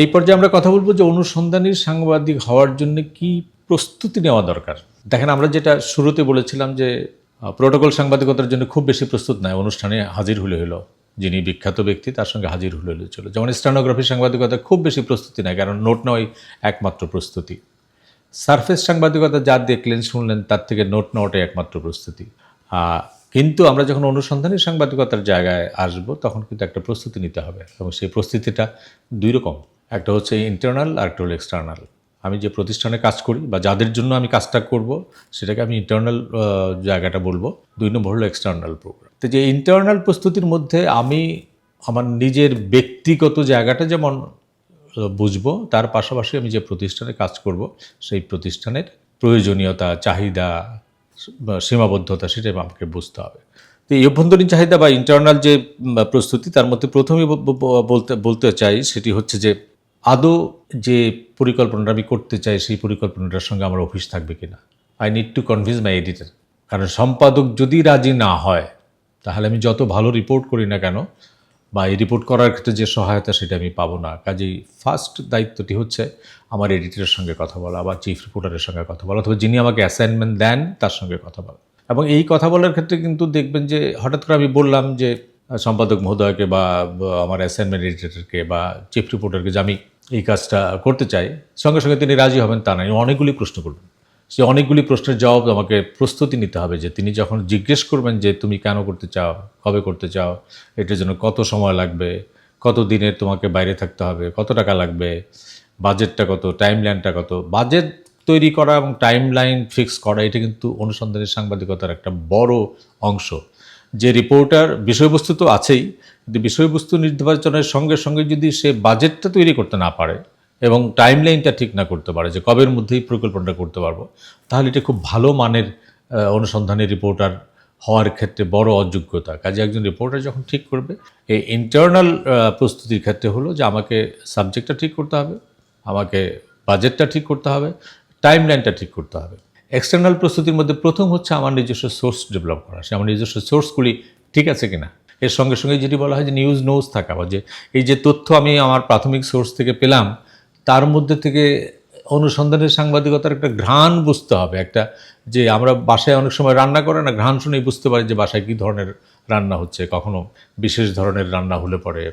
এই পর্যায়ে আমরা কথা বলব যে অনুসন্ধানী সাংবাদিক হওয়ার জন্য কি প্রস্তুতি নেওয়া দরকার? দেখেন, আমরা যেটা শুরুতে বলেছিলাম যে প্রোটোকল সাংবাদিকতার জন্য খুব বেশি প্রস্তুত নয় অনুষ্ঠানে হাজির হলে হলো, যিনি বিখ্যাত ব্যক্তি, তার সঙ্গে হাজির হলে হলে, চলো। যেমন স্টানোগ্রাফি সাংবাদিকতা খুব বেশি প্রস্তুতি নেয়, কারণ নোট নেওয়াই একমাত্র প্রস্তুতি। সারফেস সাংবাদিকতা যা দেখলেন, শুনলেন, তার থেকে নোট নেওয়াটাই একমাত্র প্রস্তুতি। কিন্তু আমরা যখন অনুসন্ধানী সাংবাদিকতার জায়গায় আসব, তখন কিন্তু একটা প্রস্তুতি নিতে হবে এবং সেই প্রস্তুতিটা দুই রকম। একটা হচ্ছে ইন্টারনাল আর একটা হলো এক্সটার্নাল আমি যে প্রতিষ্ঠানে কাজ করি বা যাদের জন্য আমি কাজটা করব, সেটাকে আমি ইন্টারনাল জায়গাটা বলব। দুই নম্বর হলো এক্সটার্নাল প্রোগ্রাম তো যে ইন্টারনাল প্রস্তুতির মধ্যে আমি আমার নিজের ব্যক্তিগত জায়গাটা যেমন বুঝব, তার পাশাপাশি আমি যে প্রতিষ্ঠানে কাজ করব, সেই প্রতিষ্ঠানের প্রয়োজনীয়তা, চাহিদা সীমাবদ্ধতা সেটা আমাকে বুঝতে হবে। তো এই অভ্যন্তরীণ চাহিদা বা ইন্টারনাল যে প্রস্তুতি, তার মধ্যে ব- বলতে বলতে চাই সেটি হচ্ছে যে আদৌ যে পরিকল্পনাটা আমি করতে চাই, সেই পরিকল্পনাটার সঙ্গে আমার অফিস থাকবে কিনা? I need to convince my editor কারণ সম্পাদক যদি রাজি না হয়, তাহলে আমি যত ভালো রিপোর্ট করি না কেন, বা এই রিপোর্ট করার ক্ষেত্রে যে সহায়তা সেটা আমি পাবো না। কাজেই ফার্স্ট দায়িত্বটি হচ্ছে আমার এডিটরের সঙ্গে কথা বলা বা চিফ রিপোর্টারের সঙ্গে কথা বলা, অথবা যিনি আমাকে অ্যাসাইনমেন্ট দেন, তার সঙ্গে কথা বলা। এবং এই কথা বলার ক্ষেত্রে কিন্তু দেখবেন যে, হঠাৎ করে আমি বললাম যে সম্পাদক মহোদয়কে বা আমার অ্যাসাইনমেন্ট এডিটরকে বা চিফ রিপোর্টারকে যে আমি এই কাজটা করতে চাই। সঙ্গে সঙ্গে তিনি রাজি হবেন তা নয়। অনেকগুলি প্রশ্ন করবেন। সে অনেকগুলি প্রশ্নের জবাব আমাকে প্রস্তুতি নিতে হবে যে তিনি যখন জিজ্ঞেস করবেন যে তুমি কেন করতে চাও, কবে করতে চাও, এটার জন্য কত সময় লাগবে, কত দিনের তোমাকে বাইরে থাকতে হবে, কত টাকা লাগবে, বাজেটটা কত টাইম লাইনটা কত, বাজেট তৈরি করা এবং টাইম লাইন ফিক্স করা, এটা কিন্তু অনুসন্ধানের সাংবাদিকতার একটা বড় অংশ। যে রিপোর্টার বিষয়বস্তু তো আছেই, কিন্তু বিষয়বস্তু নির্বাচনের সঙ্গে সঙ্গে যদি সে বাজেটটা তৈরি করতে না পারে এবং টাইম লাইনটা ঠিক না করতে পারে যে কবের মধ্যেই প্রকল্পটা করতে পারব, তাহলে এটা খুব ভালো মানের অনুসন্ধানী রিপোর্টার হওয়ার ক্ষেত্রে বড় অযোগ্যতা। কাজে একজন রিপোর্টার যখন ঠিক করবে, এই ইন্টারনাল প্রস্তুতির ক্ষেত্রে হলো যে আমাকে সাবজেক্টটা ঠিক করতে হবে, আমাকে বাজেটটা ঠিক করতে হবে টাইম লাইনটা ঠিক করতে হবে। এক্সটার্নাল প্রস্তুতির মধ্যে প্রথম হচ্ছে আমার নিজস্ব সোর্স ডেভেলপ করা। সে আমার নিজস্ব সোর্সগুলি ঠিক আছে কিনা? এর সঙ্গে সঙ্গে যেটি বলা হয় যে নিউজ নোজ থাকা বা যে, এই যে তথ্য আমি আমার প্রাথমিক সোর্স থেকে পেলাম, তার মধ্যে থেকে অনুসন্ধানের সাংবাদিকতার একটা ঘ্রাণ বুঝতে হবে। একটা যে আমরা বাসায় অনেক সময় রান্না করে না, ঘ্রাণ শুনেই বুঝতে পারি যে বাসায় কী ধরনের রান্না হচ্ছে, কখনো বিশেষ ধরনের রান্না হলে পরে।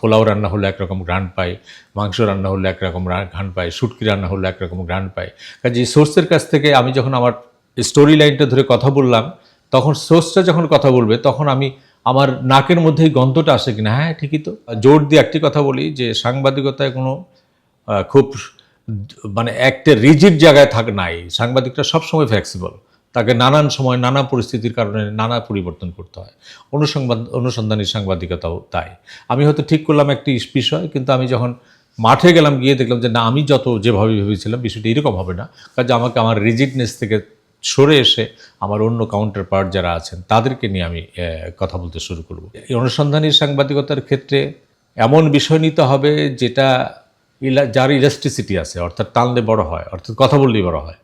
পোলাও রান্না হলে একরকম ঘ্রাণ পাই মাংস রান্না হলে একরকম ঘ্রাণ পাই শুটকি রান্না হলে একরকম ঘ্রাণ পাই কাজে এই সোর্সের কাছ থেকে আমি যখন আমার স্টোরি লাইনটা ধরে কথা বললাম, তখন সোর্সটা যখন কথা বলবে, তখন আমি আমার নাকের মধ্যেই গন্ধটা আসে কিনা। হ্যাঁ ঠিকই তো। জোর দিয়ে একটি কথা বলি যে, সাংবাদিকতায় কোনো খুব মানে একটা রিজিড জায়গায় থাক নাই। সাংবাদিকটা সবসময় ফ্লেক্সিবল তাকে নানান সময় নানা পরিস্থিতির কারণে নানা পরিবর্তন করতে হয়। অনুসংবাদ, অনুসন্ধানী সাংবাদিকতাও তাই। আমি হয়তো ঠিক করলাম একটি বিষয়, কিন্তু আমি যখন মাঠে গেলাম, গিয়ে দেখলাম যে না, আমি যত যেভাবে ভেবেছিলাম, বিষয়টি এরকম হবে না। কাজে আমাকে আমার রিজিডনেস থেকে সরে এসে আমার অন্য কাউন্টার পার্ট যারা আছেন, তাদেরকে নিয়ে আমি কথা বলতে শুরু করব। এই অনুসন্ধানী সাংবাদিকতার ক্ষেত্রে এমন বিষয় নিতে হবে যেটা ইলা, যার ইলাস্টিসিটি আছে, অর্থাৎ টানলে বড় হয়, অর্থাৎ কথা বললেই বড় হয়।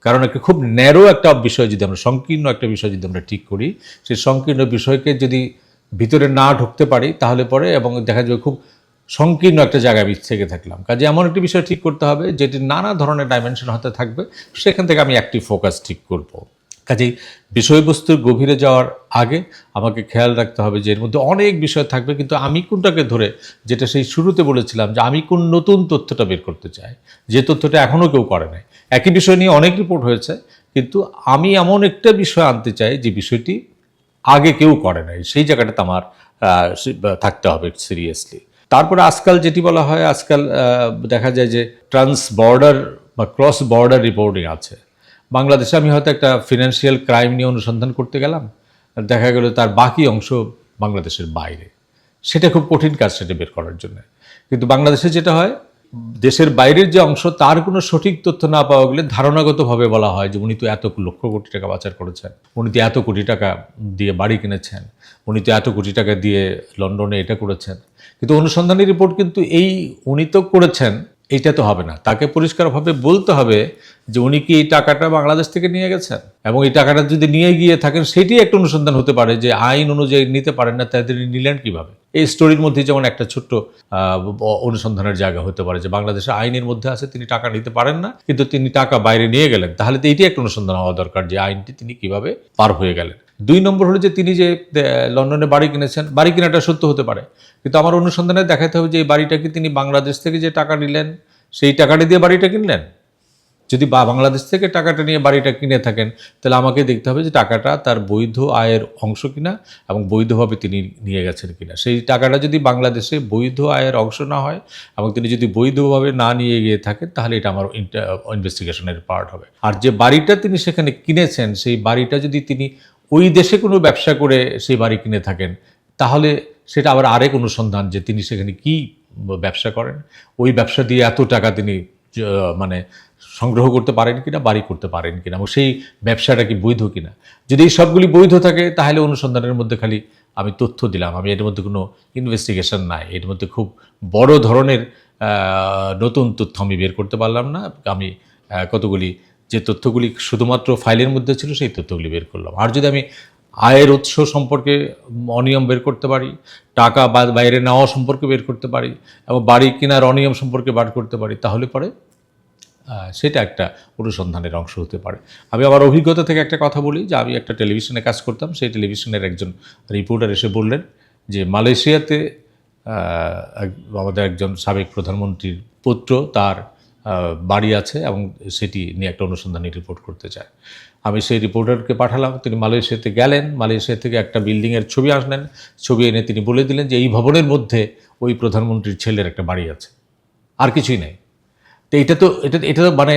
কারণ একটা খুব ন্যারো একটা বিষয় যদি আমরা, সংকীর্ণ একটা বিষয় যদি আমরা ঠিক করি, সেই সংকীর্ণ বিষয়কে যদি ভিতরে না ঢুকতে পারি, তাহলে পরে এবং দেখা যাবে খুব সংকীর্ণ একটা জায়গায় থেকে থাকলাম। কাজে এমন একটি বিষয় ঠিক করতে হবে, যেটি নানা ধরনের ডাইমেনশন হতে থাকবে, সেখান থেকে আমি একটি ফোকাস ঠিক করব। কাজেই বিষয়বস্তুর গভীরে যাওয়ার আগে আমাকে খেয়াল রাখতে হবে যে এর মধ্যে অনেক বিষয় থাকবে, কিন্তু আমি কোনটাকে ধরে, যেটা সেই শুরুতে বলেছিলাম যে আমি কোন নতুন তথ্যটা বের করতে চাই, যে তথ্যটা এখনও কেউ করে নাই। একই বিষয় নিয়ে অনেক রিপোর্ট হয়েছে, কিন্তু আমি এমন একটা বিষয় আনতে চাই যে বিষয়টি আগে কেউ করে নাই। সেই জায়গাটাতে আমার থাকতে হবে সিরিয়াসলি তারপরে আজকাল যেটি বলা হয়, আজকাল দেখা যায় যে ট্রান্স বর্ডার বা ক্রস বর্ডার রিপোর্টিং আছে। বাংলাদেশে আমি হয়তো একটা ফিনান্সিয়াল ক্রাইম নিয়ে অনুসন্ধান করতে গেলাম, দেখা গেল তার বাকি অংশ বাংলাদেশের বাইরে। সেটা খুব কঠিন কাজ সেটা বের করার জন্য। কিন্তু বাংলাদেশে যেটা হয়, দেশের বাইরের যে অংশ, তার কোনো সঠিক তথ্য না পাওয়া গেলে ধারণাগতভাবে বলা হয় যে উনি তো এত লক্ষ কোটি টাকা পাচার করেছেন, উনি তো এত কোটি টাকা দিয়ে বাড়ি কিনেছেন, উনি তো এত কোটি টাকা দিয়ে লন্ডনে এটা করেছেন। কিন্তু অনুসন্ধানী রিপোর্ট কিন্তু এই উনি তো করেছেন এইটা তো হবে না। তাকে পরিষ্কারভাবে বলতে হবে যে উনি কি এই টাকাটা বাংলাদেশ থেকে নিয়ে গেছেন? এবং এই টাকাটা যদি নিয়ে গিয়ে থাকেন, সেটি একটা অনুসন্ধান হতে পারে যে আইন অনুযায়ী নিতে পারেন না, তাদের নিলেন কীভাবে? এই স্টোরির মধ্যে যেমন একটা ছোট্ট অনুসন্ধানের জায়গা হতে পারে যে বাংলাদেশের আইনের মধ্যে আছে, তিনি টাকা নিতে পারেন না, কিন্তু তিনি টাকা বাইরে নিয়ে গেলেন। তাহলে তো এটি একটা অনুসন্ধান হওয়া দরকার যে আইনটি তিনি কীভাবে পার হয়ে গেলেন। দুই নম্বর হলো যে তিনি যে লন্ডনে বাড়ি কিনেছেন, বাড়ি কেনাটা সত্য হতে পারে। কিন্তু আমার অনুসন্ধানে দেখাতে হবে যে এই বাড়িটা কি তিনি বাংলাদেশ থেকে যে টাকা নিলেন, সেই টাকাটা দিয়ে বাড়িটা কিনলেন? যদি বা বাংলাদেশ থেকে টাকাটা নিয়ে বাড়িটা কিনে থাকেন, তাহলে আমাকে দেখতে হবে যে টাকাটা তার বৈধ আয়ের অংশ কিনা এবং বৈধভাবে তিনি নিয়ে গেছেন কিনা। সেই টাকাটা যদি বাংলাদেশে বৈধ আয়ের অংশ না হয় এবং তিনি যদি বৈধভাবে না নিয়ে গিয়ে থাকেন, তাহলে এটা আমার ইনভেস্টিগেশনের পার্ট হবে। আর যে বাড়িটা তিনি সেখানে কিনেছেন, সেই বাড়িটা যদি তিনি ওই দেশে কোনো ব্যবসা করে সেই বাড়ি কিনে থাকেন, তাহলে সেটা আবার আরেক অনুসন্ধান যে তিনি সেখানে কি ব্যবসা করেন? ওই ব্যবসা দিয়ে এত টাকা তিনি মানে সংগ্রহ করতে পারেন কিনা, বাড়ি করতে পারেন কিনা, এবং সেই ব্যবসাটা কি বৈধ কিনা? যদি এই সবগুলি বৈধ থাকে, তাহলে অনুসন্ধানের মধ্যে খালি আমি তথ্য দিলাম। আমি এর মধ্যে কোনো ইনভেস্টিগেশন নাই। এর মধ্যে খুব বড় ধরনের নতুন তথ্য আমি বের করতে পারলাম না। আমি কতগুলি যে তথ্যগুলি শুধুমাত্র ফাইলের মধ্যে ছিল, সেই তথ্যগুলি বের করলাম। আর যদি আমি আয়ের উৎস সম্পর্কে অনিয়ম বের করতে পারি, টাকা বা বাইরে নেওয়া সম্পর্কে বের করতে পারি, এবং বাড়ি কেনার অনিয়ম সম্পর্কে বার করতে পারি, তাহলে পরে সেটা একটা অনুসন্ধানের অংশ হতে পারে। আমি আমার অভিজ্ঞতা থেকে একটা কথা বলি, যে আমি একটা টেলিভিশনে কাজ করতাম, সেই টেলিভিশনের একজন রিপোর্টার এসে বললেন যে, মালয়েশিয়াতে আমাদের একজন সাবেক প্রধানমন্ত্রীর পুত্র তার বাড়ি আছে এবং সেটি নিয়ে একটা অনুসন্ধানী রিপোর্ট করতে চায়। আমি সেই রিপোর্টারকে পাঠালাম, তিনি মালয়েশিয়াতে গেলেন, মালয়েশিয়া থেকে একটা বিল্ডিংয়ের ছবি আসলেন ছবি এনে তিনি বলে দিলেন যে এই ভবনের মধ্যে ওই প্রধানমন্ত্রীর ছেলের একটা বাড়ি আছে, আর কিছুই নেই। তো এটা তো, এটা এটা তো মানে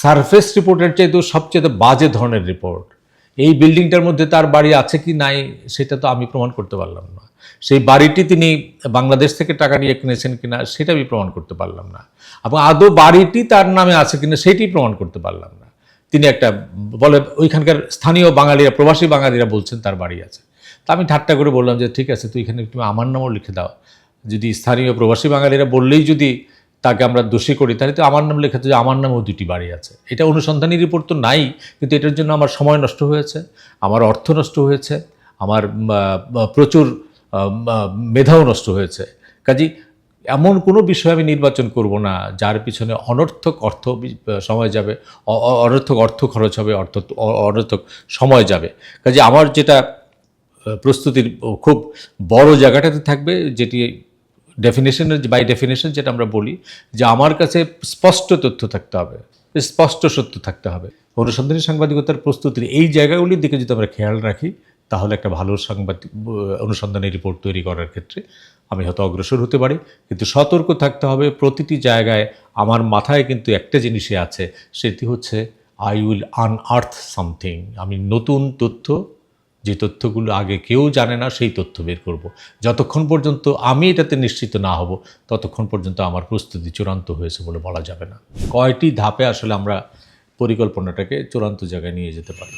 সারফেস রিপোর্টের চাইতেও সবচেয়ে বাজে ধরনের রিপোর্ট এই বিল্ডিংটার মধ্যে তার বাড়ি আছে কি নাই, সেটা তো আমি প্রমাণ করতে পারলাম না। সেই বাড়িটি তিনি বাংলাদেশ থেকে টাকা নিয়ে কিনেছেন কিনা, সেটা আমি প্রমাণ করতে পারলাম না। এবং আদৌ বাড়িটি তার নামে আছে কিনা, সেটি প্রমাণ করতে পারলাম না। তিনি একটা বলে, ওইখানকার স্থানীয় বাঙালিরা, প্রবাসী বাঙালিরা বলছেন তার বাড়ি আছে। তা আমি ঠাট্টা করে বললাম যে, ঠিক আছে তুই এখানে তুমি আমার নামও লিখে দাও। যদি স্থানীয় প্রবাসী বাঙালিরা বললেই যদি তাকে আমরা দোষী করি। তাহলে তো আমার নাম লেখাতে যে আমার নামেও দুটি বাড়ি আছে। এটা অনুসন্ধানী রিপোর্ট তো নাই, কিন্তু এটার জন্য আমার সময় নষ্ট হয়েছে, আমার অর্থ নষ্ট হয়েছে, আমার প্রচুর মেধাও নষ্ট হয়েছে। কাজী, এমন কোনো বিষয় আমি নির্বাচন করব না, যার পিছনে অনর্থক অর্থ সময় যাবে অনর্থক অর্থ খরচ হবে, অর্থ অনর্থক সময় যাবে। কাজে, আমার যেটা প্রস্তুতির খুব বড় জায়গাটাতে থাকবে, যেটি ডেফিনেশনের বাই ডেফিনেশন যেটা আমরা বলি, যে আমার কাছে স্পষ্ট তথ্য থাকতে হবে, স্পষ্ট সত্য থাকতে হবে। অনুসন্ধানী সাংবাদিকতার প্রস্তুতির এই জায়গাগুলির দিকে যদি আমরা খেয়াল রাখি, তাহলে একটা ভালো সাংবাদিক অনুসন্ধানী রিপোর্ট তৈরি করার ক্ষেত্রে আমি হয়তো অগ্রসর হতে পারি। কিন্তু সতর্ক থাকতে হবে, প্রতিটি জায়গায় আমার মাথায় কিন্তু একটা জিনিসই আছে, সেটি হচ্ছে আই উইল আনআর্থ সামথিং আমি নতুন তথ্য যে তথ্যগুলো আগে কেউ জানে না, সেই তথ্য বের করব। যতক্ষণ পর্যন্ত আমি এটাতে নিশ্চিত না হব, ততক্ষণ পর্যন্ত আমার প্রস্তুতি চূড়ান্ত হয়েছে বলে বলা যাবে না কয়টি ধাপে আসলে আমরা পরিকল্পনাটাকে চূড়ান্ত জায়গায় নিয়ে যেতে পারি